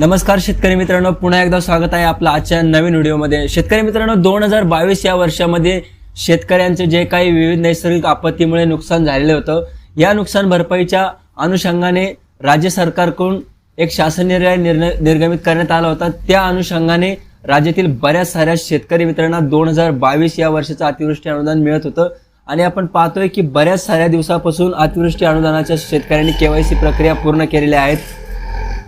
नमस्कार शेतकरी मित्रांनो पुन्हा एकदा स्वागत आहे आपलं आजच्या नवीन व्हिडिओमध्ये. शेतकरी मित्रांनो दोन हजार बावीस या वर्षामध्ये शेतकऱ्यांचे जे काही विविध नैसर्गिक आपत्तीमुळे नुकसान झालेलं होतं या नुकसान भरपाईच्या अनुषंगाने राज्य सरकारकडून एक शासन निर्णय निर्णय निर्गमित करण्यात आला होता. त्या अनुषंगाने राज्यातील बऱ्याच साऱ्या शेतकरी मित्रांना दोन हजार बावीस या वर्षाचं अतिवृष्टी अनुदान मिळत होतं. आणि आपण पाहतोय की बऱ्याच साऱ्या दिवसापासून अतिवृष्टी अनुदानाच्या शेतकऱ्यांनी केवायसी प्रक्रिया पूर्ण केलेल्या आहेत.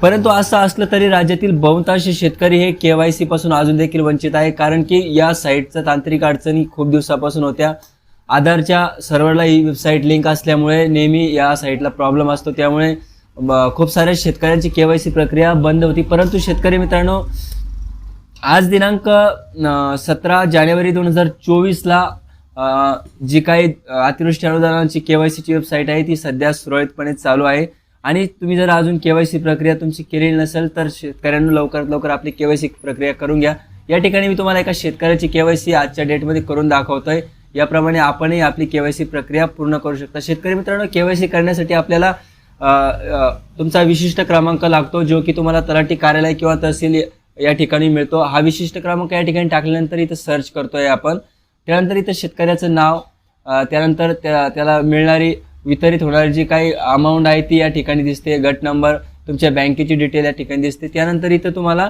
परंतु असं असलं तरी राज्यातील बहुतांश शेतकरी हे केवायसी पासून अजून देखील वंचित आहे. कारण की या साईटचं तांत्रिक अडचणी खूप दिवसापासून होत्या. आधारच्या सर्व्हरला ही वेबसाईट लिंक असल्यामुळे नेहमी या साईटला प्रॉब्लेम असतो. त्यामुळे ब- खूप साऱ्या शेतकऱ्यांची केवायसी प्रक्रिया बंद होती. परंतु शेतकरी मित्रांनो आज दिनांक सतरा जानेवारी दोन हजार चोवीसला जी काही अतिवृष्टी अनुदानाची केवायसीची वेबसाईट आहे ती सध्या सुरळीतपणे चालू आहे. आणि तुम्ही जर अजून के वाय सी प्रक्रिया तुमची केलेली नसेल तर शेतकऱ्यांना लवकरात लवकर आपली के वाय सी प्रक्रिया करून घ्या. या ठिकाणी मी तुम्हाला एका शेतकऱ्याची के वाय सी आजच्या डेटमध्ये करून दाखवतोय. याप्रमाणे आपणही आपली के वाय सी प्रक्रिया पूर्ण करू शकता. शेतकरी मित्रांनो के वाय सी करण्यासाठी आपल्याला तुमचा विशिष्ट क्रमांक लागतो जो की तुम्हाला तलाठी कार्यालय किंवा तहसील या ठिकाणी मिळतो. हा विशिष्ट क्रमांक या ठिकाणी टाकल्यानंतर इथं सर्च करतोय आपण. त्यानंतर इथं शेतकऱ्याचं नाव त्यानंतर त्या त्याला मिळणारी वितरित होणारी जी काही अमाऊंट आहे ती या ठिकाणी दिसते. गट नंबर तुमच्या बँकेची डिटेल या ठिकाणी दिसते. त्यानंतर इथं तुम्हाला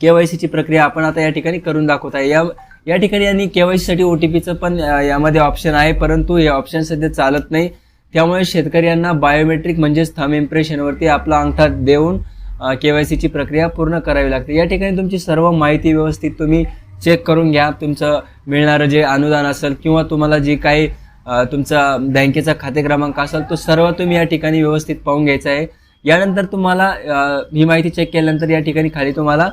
केवायसीची प्रक्रिया आपण आता या ठिकाणी करून दाखवत आहे. या या ठिकाणी यांनी केवायसीसाठी ओ टी पीचं पण यामध्ये ऑप्शन आहे परंतु हे ऑप्शन सध्या चालत नाही. त्यामुळे शेतकऱ्यांना बायोमेट्रिक म्हणजेच थम इम्प्रेशनवरती आपला अंगठा देऊन केवायसीची प्रक्रिया पूर्ण करावी लागते. या ठिकाणी तुमची सर्व माहिती व्यवस्थित तुम्ही चेक करून घ्या. तुमचं मिळणारं जे अनुदान असेल किंवा तुम्हाला जी काही तुमचा बँकेचा खाते क्रमांक असेल तो सर्व तुम्ही या ठिकाणी व्यवस्थित पाहून घ्यायचा आहे. यानंतर तुम्हाला ही माहिती चेक केल्यानंतर या ठिकाणी खाली तुम्हाला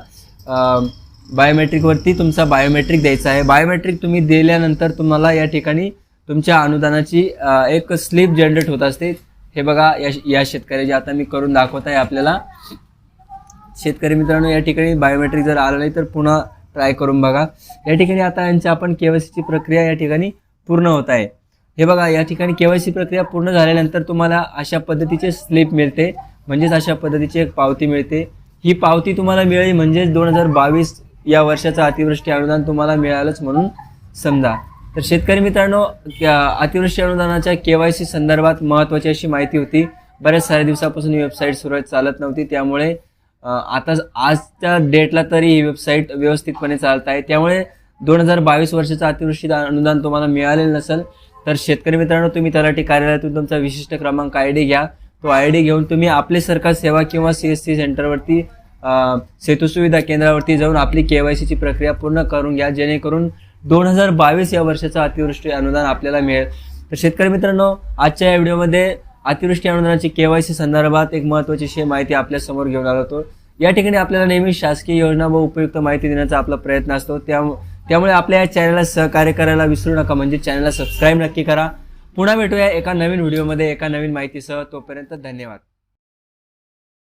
बायोमेट्रिकवरती तुमचा बायोमेट्रिक द्यायचा आहे. बायोमेट्रिक तुम्ही दिल्यानंतर तुम्हाला या ठिकाणी तुमच्या अनुदानाची एक स्लिप जनरेट होत असते. हे बघा या या शेतकऱ्याची आता मी करून दाखवत आहे आपल्याला. शेतकरी मित्रांनो या ठिकाणी बायोमेट्रिक जर आलं नाही तर पुन्हा ट्राय करून बघा. या ठिकाणी आता यांची आपण केवायसीची प्रक्रिया या ठिकाणी पूर्ण होत आहे. हे बघा या ठिकाणी केवायसी प्रक्रिया पूर्ण झाल्यानंतर तुम्हाला अशा पद्धतीचे स्लिप मिळते. म्हणजेच अशा पद्धतीची एक पावती मिळते. ही पावती तुम्हाला मिळाली म्हणजेच दोन हजार बावीस या वर्षाचं अतिवृष्टी अनुदान तुम्हाला मिळालंच म्हणून समजा. तर शेतकरी मित्रांनो त्या अतिवृष्टी अनुदानाच्या के वाय सी संदर्भात महत्त्वाची अशी माहिती होती. बऱ्याच साऱ्या दिवसापासून ही वेबसाईट सुरळीत चालत नव्हती. त्यामुळे आता आजच्या डेटला तरी ही वेबसाईट व्यवस्थितपणे चालत आहे. त्यामुळे दोन हजार बावीस वर्षाचं अतिवृष्टी अनुदान तुम्हाला मिळालेलं नसेल. तर शेतकरी मित्रांनो तुम्ही तलाठी कार्यालयातून तुमचा विशिष्ट क्रमांक आय डी घ्या. तो आय डी घेऊन तुम्ही आपले सरकार सेवा किंवा सी एस सी सेंटरवरती सेतू सुविधा केंद्रावरती जाऊन आपली के वाय सीची प्रक्रिया पूर्ण करून घ्या. जेणेकरून दोन हजार बावीस या वर्षाचं अतिवृष्टी अनुदान आपल्याला मिळेल. तर शेतकरी मित्रांनो आजच्या या व्हिडिओमध्ये अतिवृष्टी अनुदानाची के वाय सी संदर्भात एक महत्त्वाची अशी माहिती आपल्यासमोर घेऊन आलो होतो. या ठिकाणी आपल्याला नेहमी शासकीय योजना व उपयुक्त माहिती देण्याचा आपला प्रयत्न असतो. त्या त्यामुळे आपल्या या चॅनलला सहकार्य करायला विसरू नका. म्हणजे चॅनलला सबस्क्राईब नक्की करा. पुन्हा भेटूया एका नवीन व्हिडिओमध्ये एका नवीन माहितीसह. तोपर्यंत धन्यवाद.